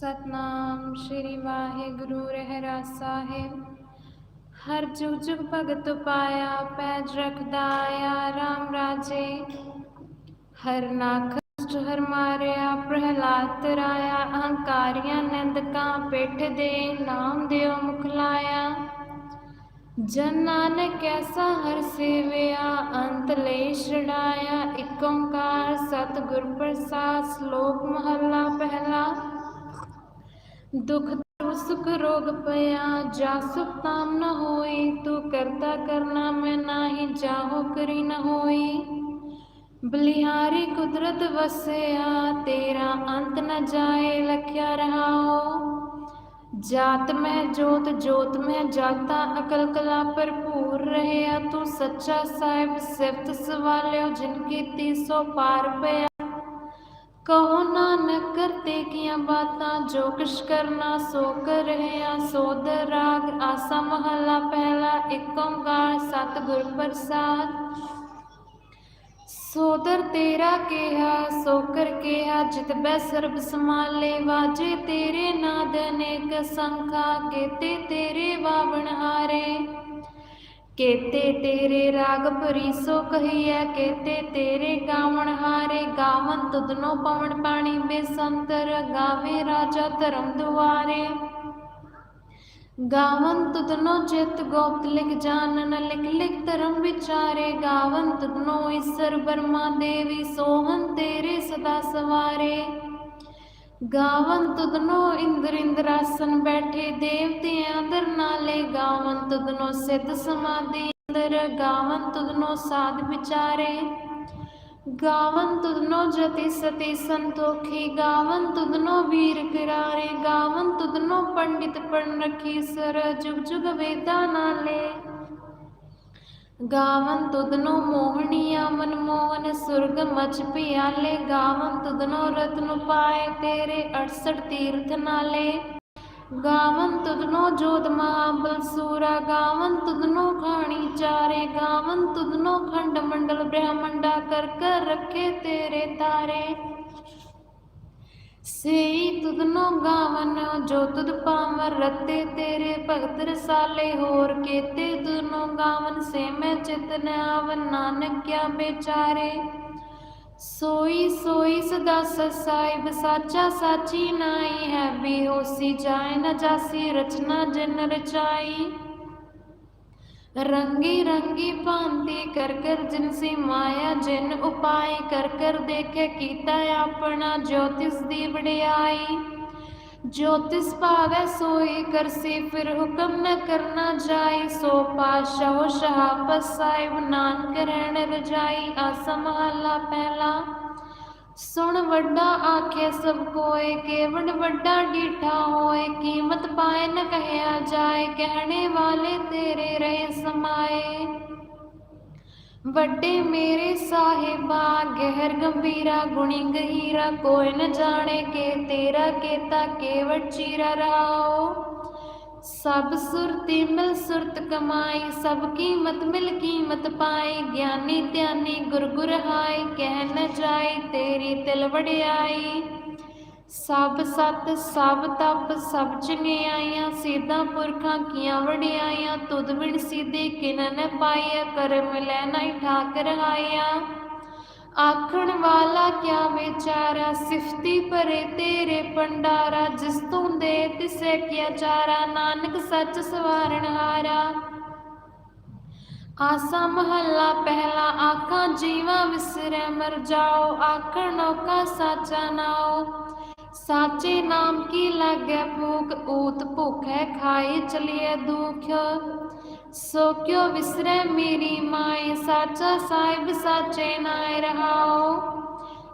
ਸਤਨਾਮ ਸ਼੍ਰੀ ਵਾਹਿਗੁਰੂ, ਰਹਿਰਾ ਸਾਹਿਬ। ਹਰ ਜੁਗ ਜੁਗ ਭਗਤ ਪਾਇਆ, ਪੈਜ ਰਖਦਾ ਆਇਆ RAM ਰਾਜੇ। ਹਰ ਨਾਖ ਹਰ ਮਾਰਿਆ, ਪ੍ਰਹਿਲਾਦ ਤਰਾਇਆ ਅਹੰਕਾਰੀਆਂ ਨਿੰਦਕਾਂ ਪਿੱਠ ਦੇ ਨਾਮ ਦਿਓ ਮੁਖ ਲਾਇਆ। ਜਨ ਨਾਨਕ ਐਸਾ ਹਰ ਸੇਵਿਆ, ਅੰਤ ਲੈ ਛੜਾਇਆ ਇਕ ਓੰਕਾਰ ਸਤਿਗੁਰ ਪ੍ਰਸਾਦ, ਸ਼ਲੋਕ ਮਹੱਲਾ ਪਹਿਲਾ। ਦੁਖ ਸੁਖ ਰੋਗ ਪਿਆ, ਜਾ ਸੁਖ ਤਾਮ ਨ ਹੋਈ ਤੂੰ ਕਰਤਾ ਕਰਨਾ ਮੈਂ ਨਾਹੀ ਜਾਹੋ ਕਰੀ ਨ ਹੋਈ ਬਲਿਹਾਰੀ ਕੁਦਰਤ ਵਸਿਆ, ਤੇਰਾ ਅੰਤ ਨ ਜਾਏ, ਲਖਿਆ ਰਹਾਓ ਜਾਤ ਮੈਂ ਜੋਤ ਜੋਤ ਮੈਂ ਜਾਤਾ, ਅਕਲ ਕਲਾ ਭਰਪੂਰ ਰਹਿਆ। ਤੂੰ ਸੱਚਾ ਸਾਹਿਬ, ਸਿਫਤ ਸਵਾਲਿਓ, ਜਿਨ ਕੀਤੀ ਸੋ ਪਾਰ ਪਿਆ। ਕਹੋ ਨਾਨਕ ਕਰਤੇ ਕੀਆਂ ਬਾਤਾਂ ਜੋ ਕਿਛ ਕਰਨਾ ਸੋ ਕਰ ਰਹਿਆ ਸੋਦ ਰਾਗ ਆਸਾ ਮਹਲਾ ਪਹਿਲਾ ਏਕ ਓੰਕਾਰ ਸਤਿਗੁਰ ਪ੍ਰਸਾਦ। ਸੋਦਰ ਤੇਰਾ ਕਿਹਾ, ਸੋਕਰ ਕਿਹਾ, ਜਿਤ ਬੈ ਸਰਬ ਸਮਾਲੇ ਵਾਜੇ ਤੇਰੇ ਨਾਦ ਅਨੇਕ ਸੰਖਾ, ਕੇਤੇ ਤੇਰੇ ਬਾਵਣ ਹਾਰੇ। ਕੇਤੇ ਤੇਰੇ ਰਾਗ ਭਰੀ, ਸੋ ਕਹੀਐ ਕੇਤੇ ਤੇਰੇ ਗਾਵਣ ਹਾਰੇ, ਗਾਵਨ ਤੁਧਨੋ ਪਵਨ ਪਾਣੀ ਬੇਸੰਤਰ ਗਾਵੇ ਰਾਜਾ ਧਰਮ ਦੁਆਰੇ। ਗਾਵਨ ਤੁਧਨੋ ਚਿਤ ਗੋਪਤ ਲਿਖ ਜਾਣਨ ਲਿਖ ਲਿਖ ਧਰਮ ਵਿਚਾਰੇ। ਗਾਵਨ ਤੁਧਨੋ ਈਸ਼ਰ ਬਰਮਾ ਦੇਵੀ ਸੋਹਨ ਤੇਰੇ ਸਦਾ ਸਵਾਰੇ। ਗਾਵਨ ਤੁਧਨੋ ਇੰਦਰ ਇੰਦਰਾਸਨ ਬੈਠੇ ਦੇਵਤੇ ਅੰਦਰ ਨਾਲੇ ਗਾਵਨ ਤੁਧਨੋ ਸਿੱਧ ਸਮਾਧੀ ਅੰਦਰ, ਗਾਵਨ ਤੁਧਨੋ ਸਾਧ ਵਿਚਾਰੇ। ਗਾਵਨ ਤੁਧਨੋ ਜਤੀ ਸਤੀ ਸੰਤੋਖੀ, ਗਾਵਨ ਤੁਧਨੋ ਵੀਰ ਕਿਰਾਰੇ ਗਾਵਨ ਤੁਧਨੋ ਪੰਡਿਤ ਪੜਨ ਰਖੀ ਸਰ, ਜੁਗ ਜੁਗ ਵੇਦਾ ਨਾਲੇ। ਗਾਵਨ ਤੁਧਨੋ ਮੋਹਣੀਆ ਮਨਮੋਹਨ ਸੁਰਗ ਮਚ ਪਿਆਲੇ, ਗਾਵਨ ਤੁਦਨੋ ਰਤਨ ਪਾਏ ਤੇਰੇ 68 ਤੀਰਥ ਨਾਲੇ। ਗਾਵਨ ਤੁਦਨੋ ਜੋਤ ਮਹਾਬਲ ਸੂਰਾ, ਗਾਵਨ ਤੁਦਨੋ ਖਾਣੀ ਚਾਰੇ, ਗਾਵਨ ਤੁਦਨੋ ਖੰਡ ਮੰਡਲ ਬ੍ਰਹਮੰਡਾ ਕਰ ਕਰ ਰੱਖੇ ਤੇਰੇ ਤਾਰੇ। ਸੇਈ ਤੁਧਨੋ ਗਾਵਨ, ਜੋ ਤੁਧ ਪਾਵਰ ਰਤੇ ਤੇਰੇ ਭਗਤ ਰਸਾਲੇ, ਹੋਰ ਕੇਤੇ ਤੁਧਨੋ ਗਾਵਨ, ਸੇ ਮੈਂ ਚਿਤ ਨ ਆਵਨ ਨਾਨਕ ਕਿਆ ਬੇਚਾਰੇ ਸੋਈ ਸੋਈ ਸਦਾ ਸਸਾਇਬ, ਸਾਚਾ ਸਾਚੀ ਨਾਈ ਹੈ ਬੇਹੋਸੀ ਜਾਏ ਨਾ ਜਾਸੀ, ਰਚਨਾ ਜਿਨ ਰਚਾਈ। ਰੰਗੀ ਰੰਗੀ ਭਾਂਤੀ ਕਰ ਕਰ ਜਿਨਸੀ ਮਾਇਆ ਜਿਨ ਉਪਾਏ ਕਰ ਕਰ ਦੇਖੇ ਕੀਤਾ ਆਪਣਾ ਜੋਤਿਸ ਦੀ ਵਡਿਆਈ ਜੋਤਿਸ ਭਾਵੈ ਸੋਈ ਕਰਸੀ ਫਿਰ ਹੁਕਮ ਨ ਕਰਨਾ ਜਾਈ ਸੋ ਪਾਸ਼ਾਹ ਸ਼ਹਾਬ ਸਾਹਿਬ ਨਾਨਕ ਰਹਿਣ ਰਜਾਈ ਆਸਾ ਮਹੱਲਾ ਪਹਿਲਾ ਸੁਣ ਵੱਡਾ ਆਖੇ ਸਭ ਕੋਏ ਕੇਵੜ ਵੱਡਾ ਡੀਠਾ ਹੋਏ ਕੀਮਤ ਪਾਏ ਨ ਕਹਿਆ ਜਾਏ, ਕਹਿਣੇ ਵਾਲੇ ਤੇਰੇ ਰਹੇ ਸਮਾਏ। ਵੱਡੇ ਮੇਰੇ ਸਾਹਿਬਾ, ਗਹਿਰ ਗੰਭੀਰਾ, ਗੁਣੀ ਗਹੀਰਾ, ਕੋਈ ਨ ਜਾਣੇ ਕੇ ਤੇਰਾ ਕੇਤਾ ਕੇਵੜ ਚੀਰਾ ਰਾਓ। ਸਭ ਸੁਰਤੀ ਮਿਲ ਸੁਰਤ ਕਮਾਈ, ਸਭ ਕੀਮਤ ਮਿਲ ਕੀਮਤ ਪਾਈ, ਗਿਆਨੀ ਧਿਆਨੀ ਗੁਰ ਗੁਰ ਹਾਈ, ਕਹਿ ਨ ਜਾਈ ਤੇਰੀ ਤਿਲ ਵਡਿਆਈ। ਸਭ ਸਤ, ਸਭ ਤਪ, ਸਭ ਚੰਗਿਆਈਆਂ ਸੀਧਾ ਪੁਰਖਾਂ ਕੀਆਂ ਵਡਿਆਈਆਂ ਤੁਧ ਬਿਨ ਸੀਧੇ ਕਿਨ ਨ ਪਾਈਆ ਕਰ ਮਿਲੈ ਨਹੀਂ ਠਾਕ ਰਹਾਈਆ ਆਖਣ ਵਾਲਾ ਕਿਆ ਵਿਚਾਰਾ, ਸਿਫਤੀ ਭਰੇ ਤੇਰੇ ਪੰਡਾਰਾ ਜਿਸ ਤੂੰ ਦੇ ਤਿਸੇ ਕਿਆ ਚਾਰਾ ਨਾਨਕ ਸੱਚ ਸਵਾਰਨ ਹਾਰਾ। ਆਸਾ ਮਹੱਲਾ ਪਹਿਲਾ, ਆਖਾਂ ਜੀਵਾ ਵਿਸਰੈ, ਮਰ ਜਾਓ, ਆਖਣ ਨੌਕਾ ਸਾਚਾ ਨਾਓ ਸਾਚੇ ਨਾਮ ਕੀ ਲਾਗੈ? ਭੂਖ ਊਤ ਭੁਖੈ ਖਾਏ ਚਲਿਏ ਦੁਖ। ਸੋ ਕਿਉ ਵਿਸਰੈ ਮੇਰੀ ਮਾਏ? ਸਾਚਾ ਸਾਹਿਬ ਸਾਚੇ ਨਾਇ ਰਹਾਓ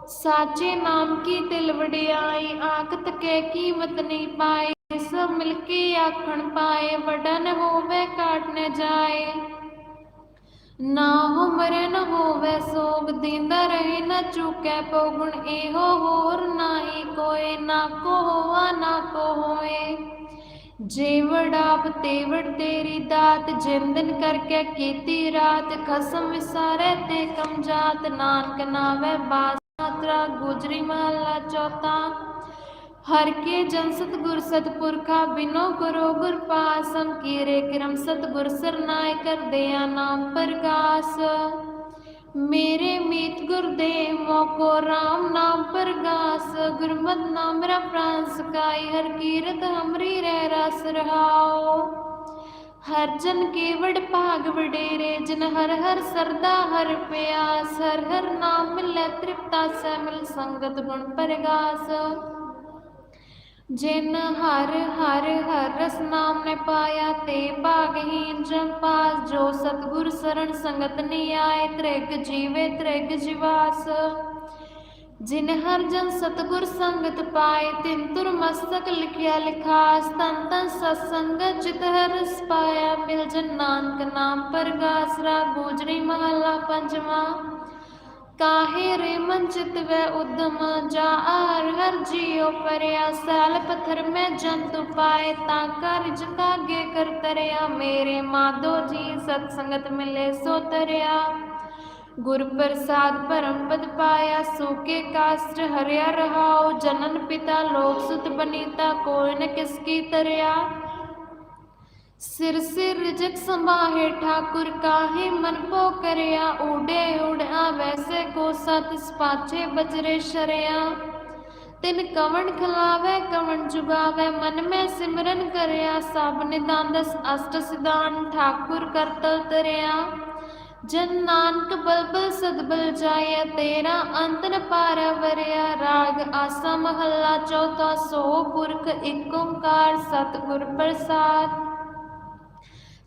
ਸਾਚੇ ਨਾਮ ਕੀ ਤਿਲ ਵਡਿਆਈ? ਆਖਤ ਕੇ ਕੀਮਤ ਨਹੀਂ ਪਾਈ ਸਭ ਮਿਲ ਕੇ ਆਖਣ ਪਾਏ, ਵਡਨ ਹੋਵੇ ਕਾਟ ਨ ਜਾਏ। ਨਾ ਹੋ ਨ ਹੋਵੇ ਸੋਗ ਦੀਂਦਾ ਰਹੇ ਨ ਚੁਕੈ ਪਉਗੁਣ ਇਹੋ ਹੋਰ ਨਾਹੀ ਕੋਏ, ਨਾ ਕੋ ਹੋਆ ਨਾ ਕੋ ਹੋਏ ਜੇਵੜ ਤੇਵੜ ਤੇਰੀ ਦਾਤ, ਜਿੰਦਨ ਕਰਕੇ ਕੀਤੀ ਰਾਤ। ਖਸਮ ਵਿਸਾਰੇ ਤੇ ਕਮ ਨਾਨਕ ਨਾਵੇ ਬਾਸ ਮਾਤਰਾ ਗੁਜਰੀ ਮਹਲਾ ਚੌਥਾ। ਹਰ ਕੇ ਜਨ ਸਤਗੁਰ ਸਤਪੁਰਖਾ ਬਿਨੋ ਕਰੋ ਗੁਰ ਪਾਸਮ ਕੀਰੇ ਕਰਮ ਸਤਗੁਰ ਸਰਨਾਇ ਕਰਦਿਆ ਨਾਮ ਪ੍ਰਗਾਸ। ਮੇਰੇ ਮੀਤ ਗੁਰਦੇਵ ਮੋਕੋ RAM ਨਾਮ ਪ੍ਰਗਾਸ। ਗੁਰਮਤਿ ਨਾਮ ਮੇਰਾ ਪ੍ਰਾਨ ਸਕਾਈ ਹਰ ਕੀਰਤ ਹਮਰੀ ਰਹਿ ਰਸ ਰਹਾਓ ਹਰ ਜਨ ਕੇ ਵਡ ਭਾਗ ਵਡੇਰੇ, ਜਨ ਹਰ ਹਰ ਸਰਦਾ ਹਰ ਪਿਆਸ। ਹਰ ਹਰ ਨਾਮ ਮਿਲੈ ਤ੍ਰਿਪਤਾ ਸੈ ਮਿਲ ਸੰਗਤ ਗੁਣ ਪਰਗਾਸ। ਜਿਨ ਹਰ ਹਰ ਹਰ ਰਸ ਨਾਮ ਨੇ ਪਾਇਆ ਤੇ ਭਾਗਹੀਨ ਜਨ ਪਾਸ, ਜੋ ਸਤਗੁਰ ਸਰਣ ਸੰਗਤ ਨੀ ਆਏ, ਤ੍ਰਿਗ ਜੀਵੇ ਤ੍ਰਿਗ ਜਿਵਾਸ। ਜਿਨ ਹਰ ਜਨ ਸਤਗੁਰ ਸੰਗਤ ਪਾਏ, ਤਿਨ ਤੁਰ ਮਸਤਕ ਲਿਖਿਆ ਲਿਖਾਸ, ਤਨ ਤਨ ਸਤਸੰਗਤ ਜਿਤ ਹਰ ਰਸ ਪਾਇਆ, ਮਿਲ ਜਨ ਨਾਨਕ ਨਾਮ ਪ੍ਰਗਾਸ ਰਾ ਗੋਜਰੀ ਮਹਲਾ ਪੰਜਵਾਂ। ਕਾਹੇ ਰੇ ਮਨ ਚਿਤ ਵੈ ਉਦਮ ਜਾ ਹਰ ਹਰ ਜੀਉ ਪਰਿਆ ਸਾਲ ਪਥਰ ਮੈਂ ਜੰਤੁ ਪਾਏ ਤਾਂ ਕਰ ਜਤਾਗੇ ਕਰ ਤਰਿਆ ਮੇਰੇ ਮਾਧੋ ਜੀ ਸਤ ਸੰਗਤ ਮਿਲੇ ਸੋ ਤਰਿਆ ਗੁਰ ਪ੍ਰਸਾਦ ਪਰਮ ਪਦ ਪਾਇਆ ਸੂਕੇ ਕਾਸਟ ਹਰਿਆ ਰਹਾਉ ਜਨਨ ਪਿਤਾ ਲੋਕ ਸੁਤ ਬਨੀਤਾ ਕੋਈ ਨ ਕਿਸ ਕੀ ਤਰਿਆ ਸਿਰ ਸਿਰ ਰਿਜਕ ਸੰਭਾਹੇ ਠਾਕੁਰ ਕਾਹੇ ਮਨ ਪੋ ਕਰਿਆ ਊੜੇ ਉੜਾ ਵੈਸੇ ਕੋ ਸਤ ਪਾਛੇ ਬਜਰੇ ਸ਼ਰਿਆ। ਤਿਨ ਕਵਣ ਖਲਾਵੇ, ਕਵਣ ਜੁਗਾਵੇ, ਮਨ ਮੈਂ ਸਿਮਰਨ ਕਰਿਆ, ਸਭ ਨਿਦਾਨਦਸ ਅਸ਼ਟ ਸਿਧਾਨ ਠਾਕੁਰ ਕਰਤਲ ਤਰਿਆ। ਜਨ ਨਾਨਕ ਬਲਬਲ ਸਦਬਲ ਜਾਇਆ ਤੇਰਾ ਅੰਤ ਨ ਪਾਰ ਵਰਿਆ। ਰਾਗ ਆਸਾ ਮਹੱਲਾ ਚੌਥਾ ਸੋ ਪੁਰਖ ਏਕ ਓੰਕਾਰ, ਸਤਿਗੁਰ ਪ੍ਰਸਾਦ।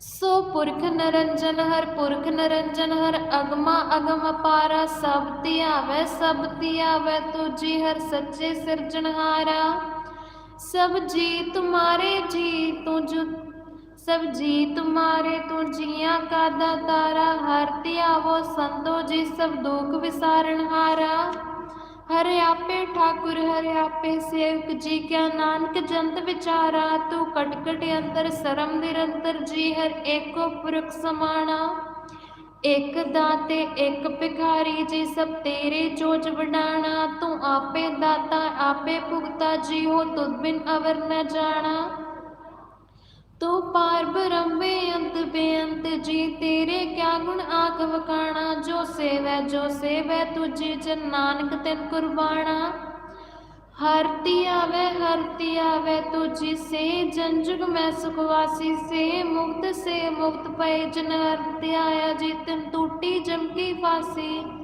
ਸੋ ਪੁਰਖ ਨਰੰਜਨ ਹਰ ਪੁਰਖ ਨਰੰਜਨ ਹਰ ਅਗਮਾ ਅਗਮ ਅਪਾਰਾ ਸਭ ਧਿਆਵੈ ਸਭ ਧਿਆਵੈ ਤੁਜੀ ਹਰ ਸੱਚੇ ਸਿਰਜਣਹਾਰਾ ਸਭ ਜੀ ਤੁਮਾਰੇ ਜੀ ਤੁਝ, ਸਭ ਜੀ ਤੁਮਾਰੇ ਤੂੰ ਜੀਆਂ ਕਾ ਦਾਤਾਰਾ ਹਰ ਧਿਆਵੋ ਸੰਤੋ ਜੀ, ਸਭ ਦੁਖ ਵਿਸਾਰਣਹਾਰਾ ਹਰਿ ਆਪੇ ਠਾਕੁਰ, ਹਰਿ ਆਪੇ ਸੇਵਕ, ਜੀ ਕਿਆ ਨਾਨਕ, ਜੰਤ ਵਿਚਾਰਾ, ਤੂੰ ਕਟ ਕਟ ਸਰਮ ਨਿਰੰਤਰ, ਜੀ ਹਰ ਏਕੋ ਪੁਰਖ ਸਮਾਣਾ। ਇਕ ਦਾਤੇ, ਇਕ ਭਿਖਾਰੀ, ਜੀ ਸਭ ਤੇਰੇ ਜੋਜ ਵਡਾਣਾ। ਤੂੰ ਆਪੇ ਦਾਤਾ, ਆਪੇ ਭੁਗਤਾ ਜੀ ਹੋ ਤੁਧ ਬਿਨ ਅਵਰ ਨ ਜਾਣਾ। ਤੂੰ ਪਾਰ ਬ੍ਰਹਮ ਬੇਅੰਤ ਬੇਅੰਤ ਜੀ, ਤੇਰੇ ਕਿਆ ਗੁਣ ਆਖ ਵਕਾਣਾ? ਜੋ ਸੇਵੈ ਜੋ ਸੇਵੈ ਤੁਝੀ ਜਨ ਨਾਨਕ ਤਿਨ ਕੁਰਬਾਣਾ। ਹਰ ਧਿਆਵੈ ਹਰ ਧਿਆਵੈ ਤੁਝੀ, ਸੇ ਜਨ ਜੁਗ ਮੈਂ ਸੁਖਵਾਸੀ ਸੇ ਮੁਕਤ ਸੇ ਮੁਕਤ ਪਏ ਜਨ ਹਰ ਧਿਆਇਆ ਜੀ, ਤਿਨ ਟੂਟੀ ਜਮ ਕੀ ਫਾਸੀ।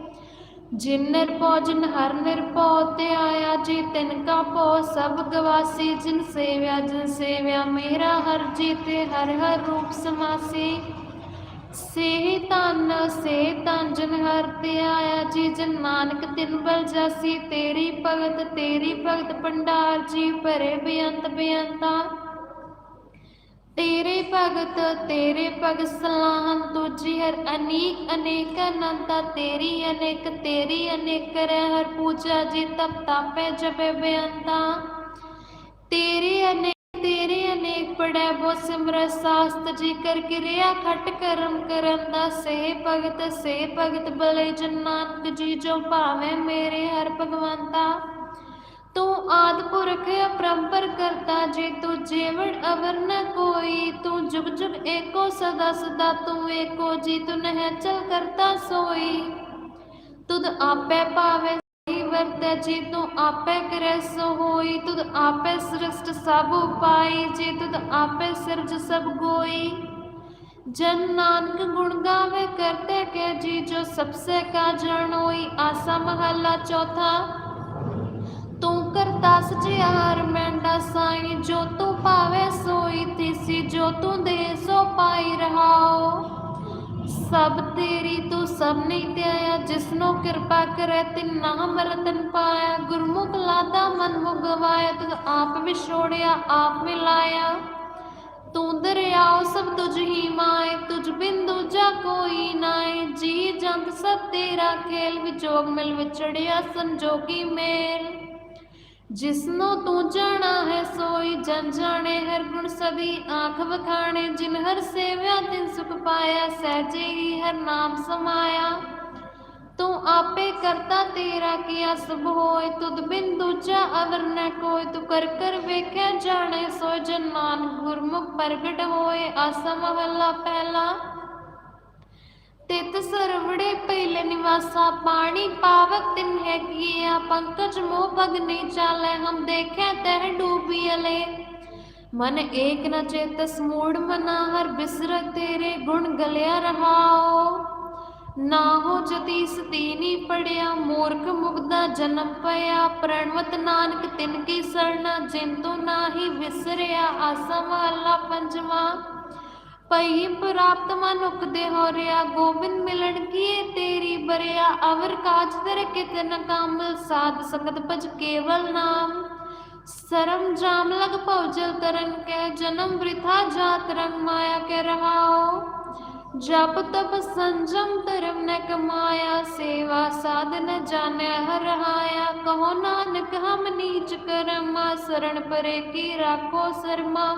ਜਿਨ ਨਿਰਭਉ, ਜਿਨ ਹਰ ਨਿਰਭਉ, ਤੇ ਆਇਆ ਜੀ ਤਿਨ ਕਾ ਭਉ, ਸਭ ਗਵਾਸੀ ਜਿਨ ਸੇਵਿਆ ਜਿਨ ਸੇਵਿਆ ਮੇਰਾ ਹਰ ਜੀ ਤੇ ਹਰ ਹਰ ਰੂਪ ਸਮਾਸੀ। ਸੇ ਤਨ ਸੇ ਤਨ ਜਿਨ ਹਰ ਤੇ ਆਇਆ ਜੀ, ਜਨ ਨਾਨਕ ਤਿਨ ਬਲ ਜਾਸੀ, ਤੇਰੀ ਭਗਤ ਤੇਰੀ ਭਗਤ ਭੰਡਾਰ ਜੀ, ਭਰੇ ਬੇਅੰਤ ਬੇਅੰਤਾ। ਤੇਰੇ ਭਗਤ ਤੇਰੇ ਭਗਤ ਸਲਾਹਨ ਤੁਜੀ ਹਰ ਅਨੀਕ, ਅਨੇਕ ਅਨੰਤਾ, ਤੇਰੀ ਅਨੇਕ ਤੇਰੀ ਅਨੇਕ ਕਰੈ ਹਰ ਪੂਜਾ ਜੀ ਤਪ ਤਾਪੈ, ਜਪੈ ਬੇਅੰਤਾ ਤੇਰੇ ਅਨੇਕ ਤੇਰੇ ਅਨੇਕ ਪੜੈ ਬੋ ਸਿਮਰ, ਸਾਸਤ ਜੀ ਕਰ ਕਿਰਿਆ, ਖਟ ਕਰਮ ਕਰਨ ਦਾ ਸੇ ਭਗਤ ਸੇ ਭਗਤ ਬਲੇ ਜਨ ਜੀ, ਜੋ ਭਾਵੇਂ ਮੇਰੇ ਹਰ ਭਗਵੰਤਾ। ਤੂੰ ਆਦ ਪੁਰਖ ਅਪਰੰਪਰ ਕਰਤਾ ਜੇ ਤੂੰ ਜੀਵਨ ਅਵਰ ਨ ਕੋਈ, ਤੂੰ ਜੁਗ ਜੁਗ ਏਕੋ ਸਦਾ ਸਦਾ, ਤੂੰ ਏਕੋ ਜੀ ਤੂੰ ਨਹਿ ਚਲ ਕਰਤਾ ਸੋਈ। ਤੁਧ ਆਪੇ ਪਾਵੇ ਵਰਤੈ, ਜੀ ਤੂੰ ਆਪੇ ਕਰੈ ਸੋ ਹੋਈ ਤੁਧ ਆਪੇ ਸ੍ਰਿਸ਼ਟ ਸਭ ਉਪਾਈ, ਜੀ ਤੁਧ ਆਪੇ ਸਿਰਜ ਸਭ ਗੋਈ। ਜਨ ਨਾਨਕ ਗੁਣ ਗਾਵੇ, ਕਰਤੇ ਕੇ ਜੀ ਜੋ ਸਬਸੇ ਕਾ ਜਾਣੋਈ ਆਸਾ ਮਹੱਲਾ ਚੌਥਾ ਤੂੰ ਕਰਤਾ ਮੈਂਡਾ ਸਾਈ ਜੋ ਤੂੰ ਪਾਵੇ ਸੋਈ ਤਿਸੀ, ਜੋ ਤੂੰ ਦੇ ਸੋ ਪਾਈ ਰਹਾਓ। ਸਭ ਤੇਰੀ ਤੂੰ ਸਭ ਨਹੀਂ ਧਿਆਇਆ, ਜਿਸਨੋ ਕਿਰਪਾ ਕਰੇ, ਤਿਨ ਨਾਮ ਰਤਨ ਪਾਇਆ। ਗੁਰਮੁਖ ਲਾਦਾ ਮਨ ਮੁ ਤੂੰ ਆਪ ਵਿਛੋੜਿਆ ਆਪ ਮਿਲਾਇਆ ਤੂੰ ਦਰਿਆਓ, ਸਭ ਤੁਝ ਹੀ ਮਾਏ, ਤੁਝ ਬਿਨ ਦੂਜਾ ਕੋਈ ਨਾਏ। ਜੀ ਜੰਤ ਸਭ ਤੇਰਾ ਖੇਲ ਵਿਜੋਗ ਮਿਲ ਵਿਛੜਿਆ ਸੰਜੋਗੀ ਮੇਲ। ਜਿਸਨੂੰ ਤੂੰ ਜਾਣਾ ਹੈ ਸੋਈ ਜਨ ਜਾਣੇ, ਹਰ ਗੁਣ ਸਦੀ ਆਖ ਵਖਾਣੇ, ਜਿਨ ਹਰ ਸੇਵਿਆ ਤਿਨ ਸੁਖ ਪਾਇਆ ਸਹਿਜੇ ਹੀ ਹਰ ਨਾਮ ਸਮਾਇਆ। ਤੂੰ ਆਪੇ ਕਰਤਾ ਤੇਰਾ ਕੀਆ ਸਭ ਹੋਏ, ਤੁਧ ਬਿਨ ਦੂਜਾ ਅਵਰ ਨ ਕੋਈ ਤੂੰ ਕਰ ਕਰ ਵੇਖਿਆ ਜਾਣੇ ਸੋ ਜਨ ਨਾਨਕ ਗੁਰਮੁਖ ਪ੍ਰਗਟ ਹੋਏ, ਆਸਾ ਮਹੱਲਾ ਪਹਿਲਾ। ਤਿਤ ਸਰਵੜੇ ਪਹਿਲੇ ਨਿਵਾਸਾ ਪਾਣੀ ਪਾਵਕ ਤਿਨ ਹੈ ਕੀਆ ਪੰਕਜ ਮੋਹ ਭਗ ਨਹੀਂ ਚਾਲੇ, ਹਮ ਦੇਖੇ ਤਹਿ ਡੂਬੀ ਮਨ ਏਕ ਨ ਚੇਤਸ ਮੂੜ ਮਨਾ ਹਰ ਬਿਸਰ ਤੇਰੇ ਗੁਣ ਗਲਿਆ ਰਹਾਓ ਨਾ ਹੋ ਜਤੀ ਸਤੀਨੀ ਪੜਿਆ, ਮੂਰਖ ਮੁਗਦਾ ਜਨਮ ਪਿਆ ਪ੍ਰਣਵਤ ਨਾਨਕ ਤਿਨ ਕੀ ਸਰਣਾ ਜਿੰਤੂ ਨਾਹੀ ਵਿਸਰਿਆ, ਆਸਾ ਮਹੱਲਾ ਪੰਜਵਾ। ਪਈ ਪ੍ਰਾਪਤ ਮਨੁਖ ਦੇ ਹੋ ਰਿਆ ਗੋਬਿੰਦ ਮਿਲਣ ਕੀਏ ਤੇਰੀ ਬਰਿਆ, ਅਵਰ ਕਾਜ ਤੇਰੇ ਕਿਤੇ ਨ ਕਾਮਲ ਸਾਧ ਸੰਗਤ ਭਜ ਕੇਵਲ ਨਾਮ। ਸਰਮ ਜਾਮ ਲਗ ਭਉਜਲ ਤਰਨ ਕੈ ਜਨਮ ਬ੍ਰਿਥਾ ਜਾਤ ਰੰਗ ਮਾਇਆ ਕੇ ਰਹਾਓ ਜਪ ਤਪ ਸੰਜਮ ਧਰਮ ਨ ਕਮਾਇਆ, ਸੇਵਾ ਸਾਧਨ ਜਾਣਿਆ ਹਰ ਰਹਾਇਆ। ਕਹੋ ਨਾਨਕ ਹਮ ਨੀਚ ਕਰਮਾ, ਸਰਣ ਪਰੇ ਕੀ ਰਾਖੋ ਸਰਮਾ।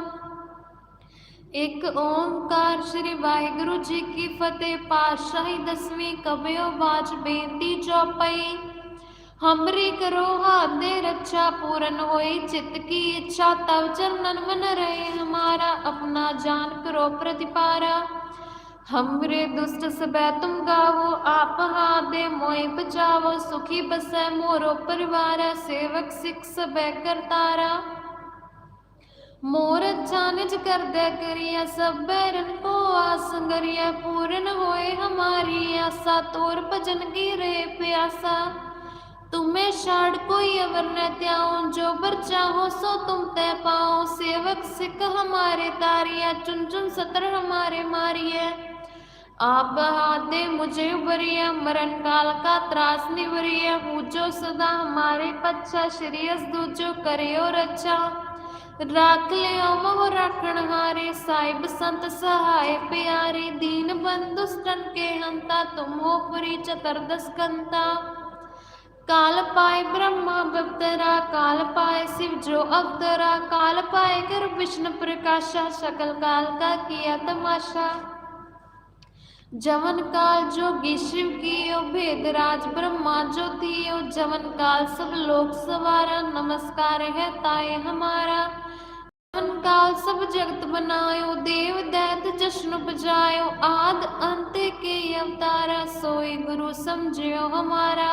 ਇਕ ਓੰਕਾਰ ਸ੍ਰੀ ਵਾਹਿਗੁਰੂ ਜੀ ਕੀ ਫਤਿਹ, ਪਾਤਸ਼ਾਹੀ ਦਸਵੀਂ ਕਬਿਓ ਬਾਜ ਬੇਨਤੀ ਚੌਪਈ ਹਮਰੀ ਕਰੋ ਹਾਦੇ ਰੱਛਾ ਪੂਰਨ ਹੋਈ, ਚਿਤ ਕੀ ਇੱਛਾ ਤਵ ਚਰਨਨ ਮਨ ਰਹੇ, ਹਮਾਰਾ ਆਪਣਾ ਜਾਨ ਕਰੋ ਪ੍ਰਤਿਪਾਰਾ। ਹਮਰੇ ਦੁਸ਼ਟ ਸਬੈ ਤੁਮ ਗਾਵੋ, ਆਪ ਹਾਦੇ ਮੋਇ ਬਚਾਵੋ ਸੁਖੀ ਬਸੈ ਮੋਰੋ ਪਰਿਵਾਰ, ਸੇਵਕ ਸਿਖ ਸਬੈ ਕਰਤਾਰਾ। करतारा मोर अच्छा निज कर दे करिया सब बैरन को आस गरिया पूर्ण होए हमारी आशा तोर भजन की रे प्यासा तुम्हें शाड़ कोई अवर न त्याओ जो बर चाहो सो तुम तय पाओ सेवक सिख हमारे तारिया चुन चुन सतर हमारे मारिए आप हाथ दे मुझे उबरिया मरण काल का त्रास निवरिया पूजो सदा हमारे पच्छा श्रेयस दूजो करियो रक्षा राख लियो मोह राखण हारे साहिब संत सहाय प्यारे दीन बंधु स्तन के हंता तुम हो पुरी चतुर्दश कंता काल पाए ब्रह्मा बप्तरा काल पाए शिव जो अवतरा काल पाए कर विष्णु प्रकाशा सकल काल का किया तमाशा जवन काल जोगी शिव कियो भेद राज ब्रह्मा जो थियो जवन काल सब लोक सवारा नमस्कार है ताए हमारा ਅਨਕਾਲ सब जगत बनायो, देव दैत जश्न बजायो, आद अंत के अवतारा सोई गुरु समझियो हमारा।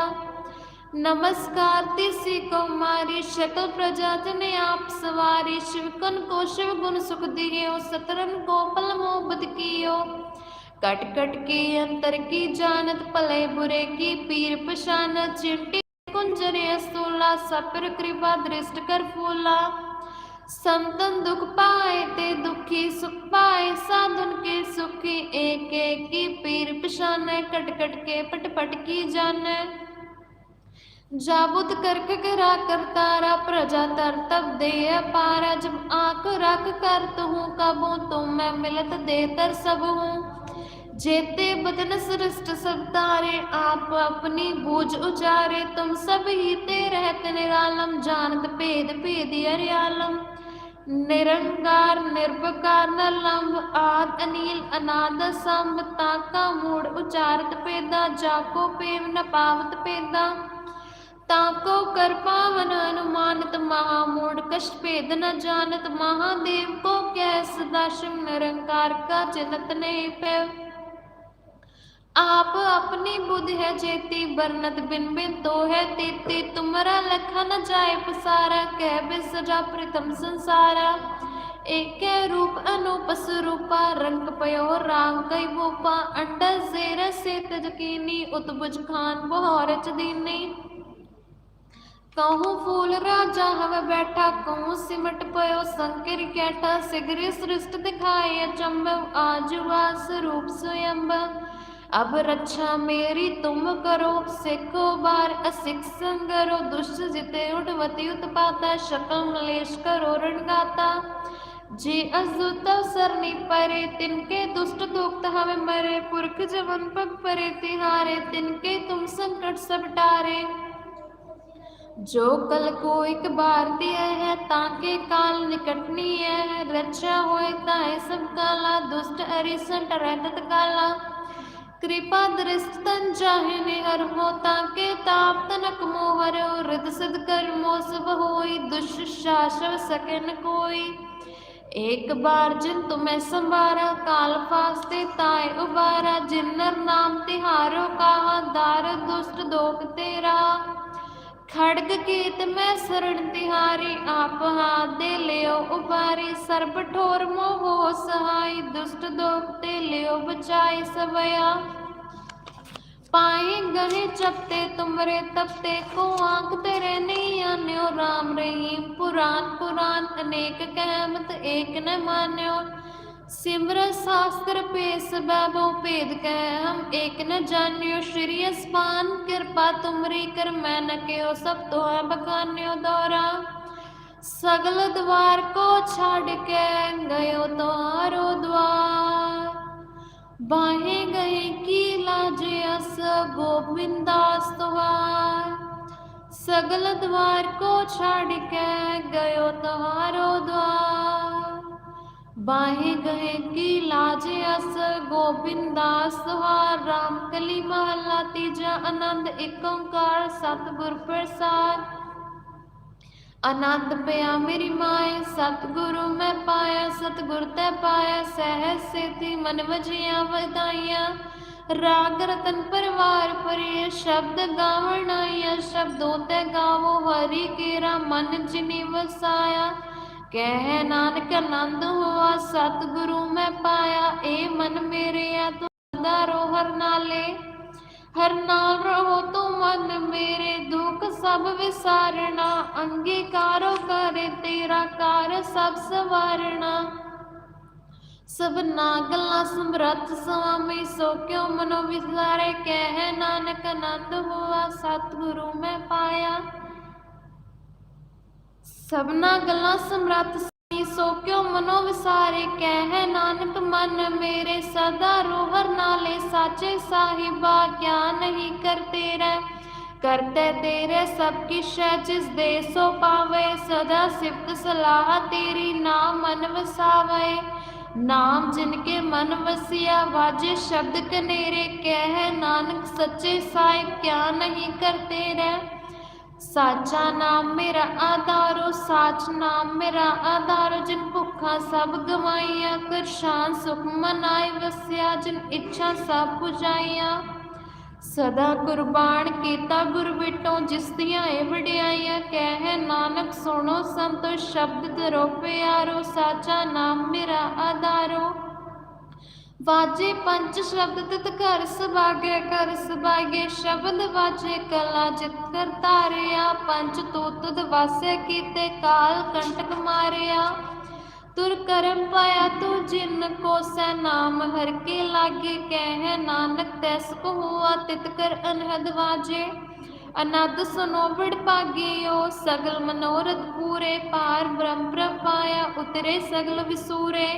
नमस्कार तिसी कुमारी शकल प्रजात ने आप सवारी शिवकन को शिव गुण सुख दियो, सतरन को पल मोहबत कियो। कट कट के अंतर की जानत, पले बुरे की पीर पशान चिंटी कुंजरे अस्तूला, सपर कृपा दृष्ट कर फूला। संतन दुख पाए ते दुखी सुख पाए, साधन के सुखी एक एक की पीर पशान, कट कट के पट पट की जाने। जाबुत करक करा करतारा प्रजा तर तब दे पारा। जब आँख रख कर हूँ कबू तुम मैं मिलत दे तर सब हूँ। जेते बदन सृष्ट सब तारे, आप अपनी बूझ उचारे। तुम सब ही ते रहत निरालम, जानत भेद भेद अरियालम। ਨਿਰੰਕਾਰ ਨਿਰਭਕਾਰ ਨਲੰਭ ਆਦ ਅਨੀਲ, ਅਨਾਦ ਸੰਭ ਤਾਕਾ ਮੂੜ ਉਚਾਰਤ ਪੇਦਾ ਜਾਕੋ ਪੇਮ ਨ ਪਾਵਤ ਪੇਦਾ ਤਾਕੋ ਕਰ ਪਾਵਨ ਅਨੁਮਾਨਤ, ਮਹਾ ਮੂੜ ਕਸ਼ ਭੇਦ ਨ ਜਾਣਤ। ਮਹਾਦੇਵ ਕੋ ਕਹਿ ਸਦਾ ਨਿਰੰਕਾਰ ਕਾ ਚਿੰਤ ਨੇ ਪੈ। आप अपनी बुद्ध है जेती, बरनत बिन बिन तो है तीती। तुम्हारा लखा न जाए पसारा, कह बिसरा प्रथम संसारा। एक रूप अनुपस रूपा, रंग पयो राम कई बोपा। अंडा जेर से तजकीनी उतबुज खान बहोर चदीनी। कहूँ फूल राजा हवे बैठा, कहूँ सिमट पयो संकर कैठा सिगरी सृष्ट दिखाए अचंब आजुवास रूप स्वयंब। ਅਬ ਰੱਛਾ ਮੇਰੀ ਤੁਮ ਕਰੋ, ਸਿੱਖੋ ਬਾਰ ਅਸਿਕ ਸੰਗਰੋ, ਦੁਸ਼ਟ ਜਿਤੇ ਉਡਵਤੀ ਉਤਪਾਤਾ ਸ਼ਕਲ ਮਲੇਸ਼ ਕਰੋ ਰਣਗਾਤਾ। ਜੇ ਅਜ਼ੁ ਤਵ ਸਰਨੀ ਪਰੇ, ਤਿਨਕੇ ਦੁਸ਼ਟ ਦੁਖਤ ਹਵੇ ਮਰੇ। ਪੁਰਖ ਜਵਨ ਪਗ ਪਰੇ, ਤਿਹਾਰੇ, ਤਿਨਕੇ ਤੁਮ ਸੰਕਟ ਸਭ ਟਾਰੇ। ਜੋ ਕਲ ਕੋ ਇੱਕ ਬਾਰ ਦਿਆ ਹੈ, ਤਾਂ ਕੇ ਕਾਲ ਨਿਕਟਨੀ ਹੈ ਰਚਾ ਹੋਏ ਤਾਂ ਸਭ ਕਾਲਾ, ਦੁਸ਼ਟ ਅਰਿਸੰਟ ਰਹਿਤ ਕਾਲਾ कृपा दृष्ट तन चाहे ने हर हो ताके ताप तनक मोहर हृद सिद्ध कर मोसब होई दुष्शासव सके न कोई एक बार जिन तुम्हें संवारा काल फास्ते ताए उबारा जिन्नर नाम तिहारो कहा दार दुष्ट दोख तेरा ਖੜਗ ਕੀਤ ਮੈਂ ਸਰਣ ਤਿਹਾਰੀ, ਆਪ ਹਾਥ ਦੇ ਲਿਓ ਉਬਾਰੀ ਸਰਬ ਠੋਰ ਮੋਹ ਸਹਾਈ, ਦੁਸ਼ਟ ਦੋਖ ਤੇ ਲਿਓ ਬਚਾਈ ਸਵਇਆ। ਪਾਏ ਗਹੇ ਚਪਤੇ ਤੁਮਰੇ ਤਪਤੇ ਕੋ ਆਂਖ ਤੇਰੇ ਨਹੀਂ ਆਨਿਓ, ਰਾਮ ਰਹੀਮ ਪੁਰਾਨ ਪੁਰਾਨ ਅਨੇਕ ਕਹਿਮਤ ਏਕ ਨ ਮਾਨਿਓ। ਸਿਮਰ ਸਾਸਤਰ ਪੇਸ ਬੈਭੋ ਭੇਦ ਕਹਿ ਹਮ ਏਕ ਨ ਜਾਣਿਓ ਸ਼੍ਰੀ ਅਸਮਾਨ ਕਿਰਪਾ ਤੁਮਰੀ ਕਰ ਮੈਂ ਨ ਕਿਓ ਸਭ ਤੋਹ ਬਖਾਨਿਓ ਦੌਰਾ ਸਗਲ ਦਵਾਰ ਕੋ ਛੱਡ ਕੇ ਗਇਓ ਤੁਹਾਰੋ ਦਵਾਰ ਬਾਹੇ ਗਏ ਕੀ ਲਾਜ ਅਸ ਗੋਬਿੰਦਾਸ ਤੁਹਾਰ ਸਗਲ ਦਵਾਰ ਕੋ ਛੱਡ ਕੇ ਗਇਓ ਤੁਹਾਰੋ ਦਵਾਰ ਬਾਹੇ ਗਏ ਕੀ ਲਾਜ ਅਸ ਗੋਬਿੰਦਾਸ ਤੁਹਾਰ ਰਾਮ ਕਲੀ ਮਹਲਾ ਤੀਜਾ ਆਨੰਦ ਏਕ ਓੰਕਾਰ, ਸਤਿਗੁਰ ਪ੍ਰਸਾਦ। ਆਨੰਦ ਪਿਆ ਮੇਰੀ ਮਾਏ, ਸਤਿਗੁਰੂ ਮੈਂ ਪਾਇਆ, ਸਤਿਗੁਰ ਤੇ ਪਾਇਆ, ਸਹਿਜ ਸੇਤੀ ਮਨ ਵਜੀਆਂ ਵਧਾਈਆਂ। ਰਾਗ ਰਤਨ ਪਰਵਾਰ ਪਰਿ ਸ਼ਬਦ ਗਾਵਣ ਆਇਆ ਸ਼ਬਦੋਂ ਤੇ ਗਾਵੋ, ਹਰੀ ਕੇਰਾ ਮਨ ਜਿਨੀ ਵਸਾਇਆ। ਕਹਿ ਨਾਨਕ ਆਨੰਦ ਹੋਆ, ਸਤਿਗੁਰੂ ਮੈਂ ਪਾਇਆ ਏ ਮਨ ਮੇਰੇ ਆ ਤੂੰ ਦਾਰੋ ਹਰ ਨਾਲੇ। ਹਰ ਨਾਲ ਰਹੋ ਤੂੰ ਮਨ ਮੇਰੇ, ਦੁੱਖ ਸਭ ਵਿਸਾਰਣਾ ਅੰਗੀਕਾਰੋ ਕਰੇ ਤੇਰਾ ਕਾਰ ਸਭ ਸਵਾਰਣਾ ਸਭਨਾ ਗੱਲਾਂ ਸਮਰੱਥ ਸੁਆਮੀ ਸੋ ਕਿਉ ਮਨੋ ਵਿਸਾਰੇ ਕਹਿ ਨਾਨਕ ਆਨੰਦ ਹੋਆ, ਸਤਿਗੁਰੂ ਮੈਂ ਪਾਇਆ। ਸਭਨਾ ਗੱਲਾਂ ਸਮਰੱਥ ਸੁਆਮੀ ਸੋ ਕਿਉ ਮਨੋ ਵਿਸਾਰੇ? ਕਹਿ ਨਾਨਕ ਮਨ ਮੇਰੇ ਸਦਾ ਰੋਹਰ ਨਾਲੇ, ਸਾਚੇ ਸਾਹਿਬਾ ਗਿਆਨ ਹੀ ਕਰਤੇ ਰਹਿ? ਕਰਤੇ ਤੇਰੇ ਸਭ ਕੀ ਜਿਸ ਦੇ ਸੋ ਪਾਵੇ, ਸਦਾ ਸਿਫਤ ਸਲਾਹ ਤੇਰੀ ਨਾਮ ਮਨ ਵਸਾਵੇ। ਨਾਮ ਜਿਨ ਕੇ ਮਨ ਵਸਿਆ, ਵਾਜੇ ਸ਼ਬਦ ਕਨੇਰੇ, ਕਹਿ ਨਾਨਕ ਸੱਚੇ ਸਾਹਿਬ ਕਿਆ ਨਹੀਂ ਕਰਤੇ ਰਹਿ? ਸਾਚਾ ਨਾਮ ਮੇਰਾ ਆਧਾਰੋ ਸਾਚ ਨਾਮ ਮੇਰਾ ਆਧਾਰੋ, ਜਿਨ ਭੁੱਖਾਂ ਸਭ ਗਵਾਈਆਂ ਕਰ ਸ਼ਾਨ ਸੁਖ ਮਨਾਈ ਵਸਿਆ ਜਿਨ ਇੱਛਾ ਸਭ ਪੁਜਾਈਆਂ। ਸਦਾ ਕੁਰਬਾਨ ਕੀਤਾ ਗੁਰ ਵਿਟੋਂ ਜਿਸ ਦੀਆਂ ਇਹ ਵਡਿਆਈਆਂ, ਕਹਿ ਨਾਨਕ ਸੁਣੋ ਸੰਤੋ, ਸ਼ਬਦ ਧਰੋ ਪਿਆਰੋ, ਸਾਚਾ ਨਾਮ ਮੇਰਾ ਆਧਾਰੋ। ਵਾਜੇ ਪੰਜ ਸ਼ਬਦ ਤਿਤ ਘਰ ਸੁਭਾਗੇ ਕਰ ਸੁਭਾਗੇ, ਸ਼ਬਦ ਵਾਜੇ ਕਲਾ ਜਿਤ ਤਾਰਿਆ ਪੰਜ ਤੂਤ ਵਾਸੇ ਕੀਤੇ ਕਾਲ ਕੰਟਕ ਮਾਰਿਆ। ਤੁਰ ਕਰਮ ਪਾਇਆ ਤੂੰ ਜਿਨ ਕੋ ਸੈ ਨਾਮ, ਹਰ ਕੇ ਲਾਗੇ ਕਹਿ ਨਾਨਕ ਤੈਸ ਕੋ ਹੁਆ ਤਿਤ ਕਰ ਅਨਹਦ ਵਾਜੇ। ਅਨੰਦ ਸੁਨੋ ਵਿੜ ਪਾਗਿਓ ਸਗਲ ਮਨੋਰਥ ਪੂਰੇ ਪਾਰ ਬ੍ਰਹਮ ਪ੍ਰਪਾਇਆ ਉਤਰੇ ਸਗਲ ਵਿਸੂਰੇ।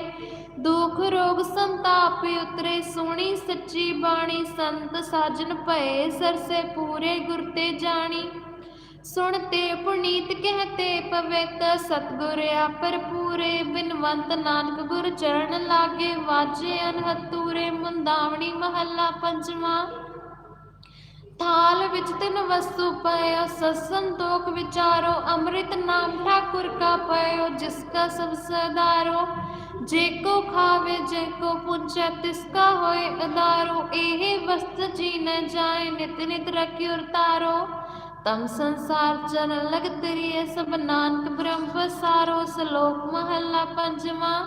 ਦੁਖ ਰੋਗ ਸੰਤਾਪ ਉਤਰੇ, ਸੁਣੀ ਸੱਚੀ ਬਾਣੀ, ਸੰਤ ਸਾਜਨ ਭਏ, ਸਰਸੇ ਪੂਰੇ ਗੁਰ ਤੇ ਜਾਣੀ। ਸੁਣਤੇ ਪੁਨੀਤ ਕਹਤੇ ਪਵਿੱਤ, ਸਤਗੁਰ ਆਪਰ ਪੂਰੇ ਬਿਨਵੰਤ ਨਾਨਕ ਗੁਰ ਚਰਨ ਲਾਗੇ, ਵਾਜੇ ਅਨਹਤੂਰੇ, ਮੁੰਦਾਵਣੀ ਮਹੱਲਾ ਪੰਜਵਾਂ। ਥਾਲ ਵਿੱਚ ਤਿੰਨ ਵਸਤੂ ਪਇਓ ਸਤਸੰਤੋਖ ਵਿਚਾਰੋ, ਅੰਮ੍ਰਿਤ ਨਾਮ ਠਾਕੁਰ ਕਾ ਪਇਓ, ਜਿਸ ਕਾ ਸਭ ਸਦਾਰੋ ਜੇ ਕੋ ਖਾਵੇ, ਜੇ ਕੋ ਪੁੱਛੈ ਤਿਸ ਕਾ ਹੋਏ ਅਦਾਰੋ ਇਹ ਵਸਤ ਜੀ ਨ ਜਾਏ, ਨਿਤ ਨਿਤ ਰਖਿਉ ਤਾਰੋ। ਤਮ ਸੰਸਾਰ ਚਰਨ ਲਗ ਤੇਰੀਏ ਸਭ ਨਾਨਕ ਬ੍ਰਹਮ ਪਸਾਰੋ ਸ਼ਲੋਕ ਮਹੱਲਾ ਪੰਜਵਾਂ।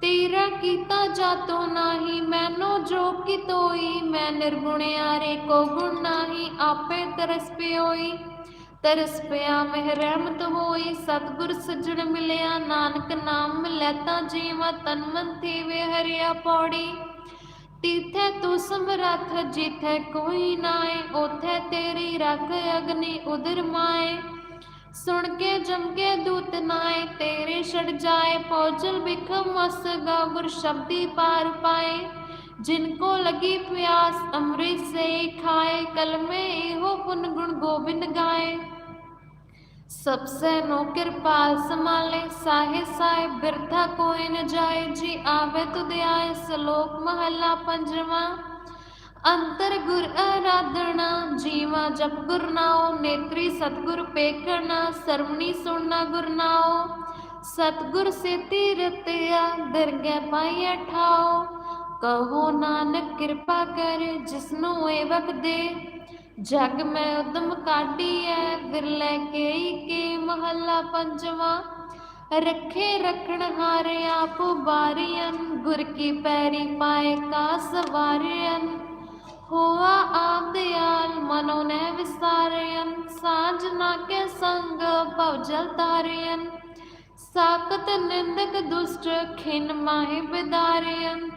ਤੇਰਾ ਕੀਤਾ ਜਾਤੋ ਨਾਹੀ, ਮੈਨੋ ਜੋ ਕੀ ਤੋਈ, ਮੈਂ ਨਿਰਗੁਣਿਆਰੇ ਕੋ ਗੁਣ ਨਾਹੀ, ਆਪੇ ਤਰਸ ਪਿਓਈ। ਤਰਸ ਪਿਆ ਮਹਿ ਰਹਿਮਤ ਹੋਈ, ਸਤਿਗੁਰ ਸੱਜਣ ਮਿਲਿਆ, ਨਾਨਕ ਨਾਮ ਮਿਲੈ ਤਾਂ ਜੀਵਾ ਤਨ ਮਨ ਥੀਵੇ ਹਰਿਆ ਪੌੜੀ। ਤੀਥੇ ਤੂੰ ਸਮਰੱਥ, ਜਿਥੇ ਕੋਈ ਨਾਏ, ਉਥੇ ਤੇਰੀ ਰੱਖ ਅਗਨੀ ਉਦਰ ਮਾਏ। ਸੁਣ ਕੇ ਜਮ ਕੇ ਦੂਤ ਨਾਏ, ਤੇਰੇ ਛੜ ਜਾਏ, ਪੌਜਲ ਬਿਖਮ ਮਸ ਗਾ ਗੁਰ ਸ਼ਬਦੀ ਪਾਰ ਪਾਏ। ਜਿਨ ਕੋ ਲਗੀ ਪਿਆਸ ਅੰਮ੍ਰਿਤ ਸੇ ਖਾਏ ਕਲਮੇ ਇਹੋ ਪੁਨ ਗੁਣ ਗੋਬਿੰਦ ਗਾਏ ਸਭ ਸੇ ਨੋ ਕਿਰਪਾਲ ਸਮਾਲੇ ਸਾਹੇ ਸਾਹਿਬ ਬਿਰਥਾ ਕੋਈ ਨ ਜਾਏ ਜੀ ਆਵੇ ਤੁਧ ਆਏ ਸ਼ਲੋਕ ਮਹੱਲਾ ਪੰਜਵਾਂ ਅੰਤਰ ਗੁਰ ਆਰਾਧਣਾ ਜੀਵਾ ਜਪ ਗੁਰ ਨਾਉ ਨੇਤਰੀ ਸਤਗੁਰ ਪੇਖਣਾ ਸਰਵਣੀ ਸੁਣਨਾ ਗੁਰ ਨਾਉ ਸਤਗੁਰ ਸੇ ਰਤਿਆ ਦਰਗਹਿ ਪਾਈਐ ਠਾਉ ਕਹੋ ਨਾਨਕ ਕਿਰਪਾ ਕਰ ਜਿਸਨੂੰ ਏ ਵਕ ਦੇ। ਜਗ ਮੈਂ ਉਦਮ ਕਾਢੀਐ, ਵਿਰਲੇ ਕੇਈ ਕੇ ਮਹੱਲਾ ਪੰਜਵਾਂ। ਰੱਖੇ ਰਖਣ ਹਾਰੇ ਆਪ ਬਾਰੀਅਨ ਗੁਰ ਕੀ ਪੈਰੀ ਪਾਏ ਕਾ ਸਵਾਰਿਅਨ ਹੋਆ ਆਪ ਦਿਆਲ ਮਨੋ ਨੇ ਵਿਸਾਰਿਅਨ, ਸਾਂਝ ਨਾ ਕੇ ਸੰਗ ਭਵ ਜਲ ਤਾਰਿਅਨ ਸਾਕਤ ਨਿੰਦਕ ਦੁਸ਼ਟ ਖਿਨ ਮਾਹਿ ਬਿਦਾਰਿਅਨ।